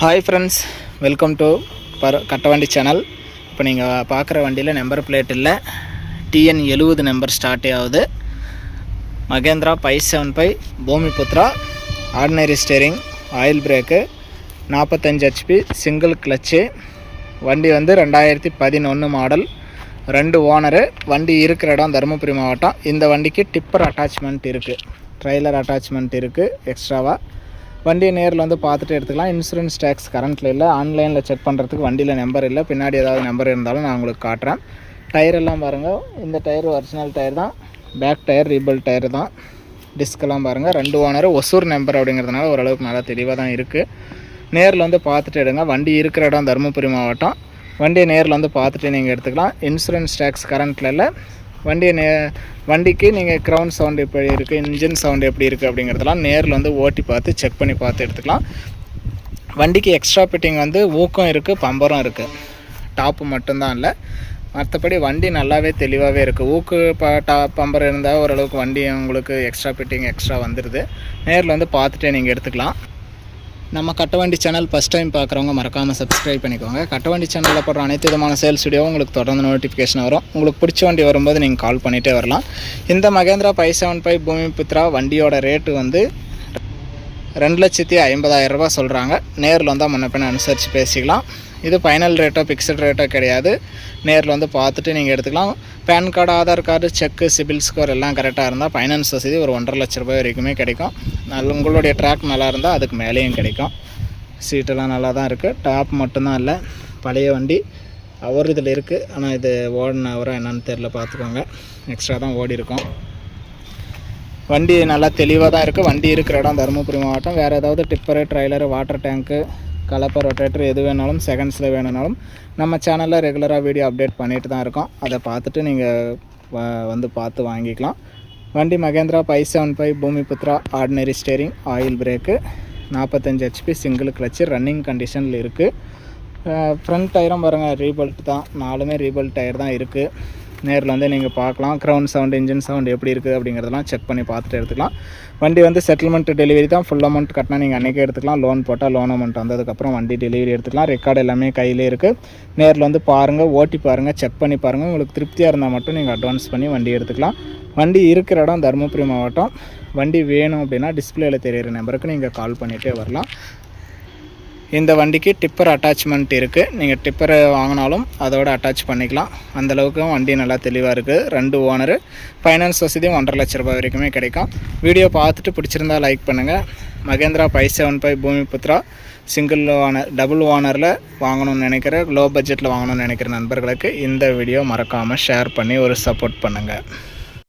Hi friends welcome to பர் கட்டவண்டி channel இப்போ நீங்கள் பார்க்குற வண்டியில் நம்பர் பிளேட் இல்லை. டிஎன் எழுபது நம்பர் ஸ்டார்ட் ஆகுது. Mahindra five seven five Bhoomiputra ordinary steering oil brake நாற்பத்தஞ்சு ஹெச்பி சிங்கிள் கிளச்சு வண்டி வந்து ரெண்டாயிரத்தி பதினொன்று மாடல் ரெண்டு ஓனரு வண்டி இருக்கிற இடம் தருமபுரி மாவட்டம். இந்த வண்டிக்கு டிப்பர் அட்டாச்மெண்ட் இருக்குது ட்ரைலர் அட்டாச்மெண்ட் இருக்குது எக்ஸ்ட்ராவாக வண்டியை நேரில் வந்து பார்த்துட்டு எடுத்துக்கலாம். இன்சூரன்ஸ் டேக்ஸ் கரண்ட்டில் இல்லை. ஆன்லைனில் செக் பண்ணுறதுக்கு வண்டியில் நம்பர் இல்லை. பின்னாடி ஏதாவது நம்பர் இருந்தாலும் நான் உங்களுக்கு காட்டுறேன். டயர் எல்லாம் பாருங்கள் இந்த டயர் ஒரிஜினல் டயர் தான். பேக் டயர் ரீபல் டயர் தான். டிஸ்கெல்லாம் பாருங்கள் ரெண்டு ஓனர் ஒசூர் நம்பர் அப்படிங்கிறதுனால ஓரளவுக்கு நல்லா தெளிவாக தான் இருக்குது நேரில் வந்து பார்த்துட்டு எடுங்க. வண்டி இருக்கிற இடம் தருமபுரி மாவட்டம். வண்டியை நேரில் வந்து பார்த்துட்டு நீங்கள் எடுத்துக்கலாம். இன்சூரன்ஸ் டேக்ஸ் கரண்ட்டில் இல்லை. வண்டியை நே வண்டிக்கு நீங்கள் க்ரௌண்ட் சவுண்டு எப்படி இருக்குது இன்ஜின் சவுண்டு எப்படி இருக்குது அப்படிங்கிறதெல்லாம் நேரில் வந்து ஓட்டி பார்த்து செக் பண்ணி பார்த்து எடுத்துக்கலாம். வண்டிக்கு எக்ஸ்ட்ரா ஃபிட்டிங் வந்து ஊக்கம் இருக்குது பம்பரும் இருக்குது டாப்பு மட்டும்தான் இல்லை. மற்றபடி வண்டி நல்லாவே தெளிவாகவே இருக்குது ஊக்கு ப டா பம்பர் இருந்தால் ஓரளவுக்கு வண்டி உங்களுக்கு எக்ஸ்ட்ரா ஃபிட்டிங் எக்ஸ்ட்ரா வந்துடுது நேரில் வந்து பார்த்துட்டே நீங்கள் எடுத்துக்கலாம். நம்ம கட்டவண்டி சேனல் ஃபஸ்ட் டைம் பார்க்குறவங்க மறக்காமல் சப்ஸ்கிரைப் பண்ணிக்கோங்க. கட்டவண்டி சேனலில் போடுற அனைத்து விதமான சேல்ஸ் வீடியோவும் உங்களுக்கு தொடர்ந்து நோட்டிஃபிகேஷன் வரும். உங்களுக்கு பிடிச்ச வண்டி வரும்போது நீங்கள் கால் பண்ணிகிட்டே வரலாம். இந்த மகேந்திரா ஃபைவ் செவன் ஃபைவ் பூமி புத்ரா வண்டியோட ரேட்டு வந்து ரெண்டு லட்சத்தி ஐம்பதாயிரம் சொல்கிறாங்க நேரில் வந்தால் முன்ன பின்ன அனுசரித்து பேசிக்கலாம். இது ஃபைனல் ரேட்டோ ஃபிக்ஸட் ரேட்டோ கிடையாது. நேரில் வந்து பார்த்துட்டு நீங்கள் எடுத்துக்கலாம். PAN card Aadhaar card check CIBIL score எல்லாம் கரெக்டாக இருந்தால் ஃபைனான்ஸ் வசதி ஒரு ஒன்றரை லட்ச ரூபாய் வரைக்குமே கிடைக்கும். நல்ல உங்களுடைய ட்ராக் நல்லா இருந்தால் அதுக்கு மேலேயும் கிடைக்கும். சீட்டெல்லாம் நல்லா தான் இருக்குது டாப் மட்டும்தான் இல்லை. பழைய வண்டி. அவர் இதில் இருக்குது ஆனால் இது ஓடின அவராக என்னன்னு தெரில பார்த்துக்கோங்க. எக்ஸ்ட்ரா தான் ஓடி இருக்கும். வண்டி நல்லா தெளிவாக தான் இருக்குது வண்டி இருக்கிற இடம் தருமபுரி மாவட்டம். வேறு ஏதாவது டிப்பரு ட்ரைலரு வாட்டர் டேங்க்கு கலப்பை ரொட்டேட்டர் எது வேணாலும் செகண்ட்ஸில் வேணுனாலும் நம்ம சேனலில் ரெகுலராக வீடியோ அப்டேட் பண்ணிட்டு தான் இருக்கோம். அதை பார்த்துட்டு நீங்கள் வந்து பார்த்து வாங்கிக்கலாம். வண்டி Mahindra five seven five Bhoomiputra ordinary steering oil brake நாற்பத்தஞ்சு ஹெச்பி சிங்கிள் கிளச்சு ரன்னிங் கண்டிஷனில் இருக்குது ஃப்ரண்ட் டயரும் பாருங்கள் ரீபல்ட் தான். நாலுமே ரீபல்ட் டயர் தான் இருக்குது நேரில் வந்து நீங்கள் பார்க்கலாம். க்ரௌண்ட் சவுண்ட் இன்ஜின் சவுண்ட் எப்படி இருக்குது அப்படிங்கிறதெல்லாம் செக் பண்ணி பார்த்துட்டு எடுத்துக்கலாம். வண்டி வந்து செட்டில்மெண்ட் டெலிவரி தான். ஃபுல் அமௌண்ட் கட்டினா நீங்கள் அன்றைக்கே எடுத்துக்கலாம். லோன் போட்டால் லோன் அமௌண்ட் வந்ததுக்கப்புறம் வண்டி டெலிவரி எடுத்துக்கலாம். ரெக்கார்டு எல்லாமே கையிலே இருக்குது நேரில் வந்து பாருங்கள் ஓட்டி பாருங்கள் செக் பண்ணி பாருங்கள் உங்களுக்கு திருப்தியாக இருந்தால் மட்டும் நீங்கள் அட்வான்ஸ் பண்ணி வண்டி எடுத்துக்கலாம். வண்டி இருக்கிற இடம் தருமபுரி மாவட்டம். வண்டி வேணும் அப்படின்னா டிஸ்பிளேயில் தெரியிற நம்பருக்கு நீங்கள் கால் பண்ணிகிட்டே வரலாம். இந்த வண்டிக்கு டிப்பர் அட்டாச்மெண்ட் இருக்குது நீங்கள் டிப்பரை வாங்கினாலும் அதோட அட்டாச் பண்ணிக்கலாம். அந்தளவுக்கும் வண்டி நல்லா தெளிவாக இருக்குது ரெண்டு ஓனரு. ஃபைனான்ஸ் வசதியும் ஒன்றரை லட்ச ரூபாய் வரைக்குமே கிடைக்கும். வீடியோ பார்த்துட்டு பிடிச்சிருந்தா லைக் பண்ணுங்கள் Mahindra five seven five Bhoomiputra. Single owner double ஓனரில் வாங்கணும்னு நினைக்கிற லோ பட்ஜெட்டில் வாங்கணும்னு நினைக்கிற நண்பர்களுக்கு இந்த வீடியோ மறக்காமல் ஷேர் பண்ணி ஒரு சப்போர்ட் பண்ணுங்கள்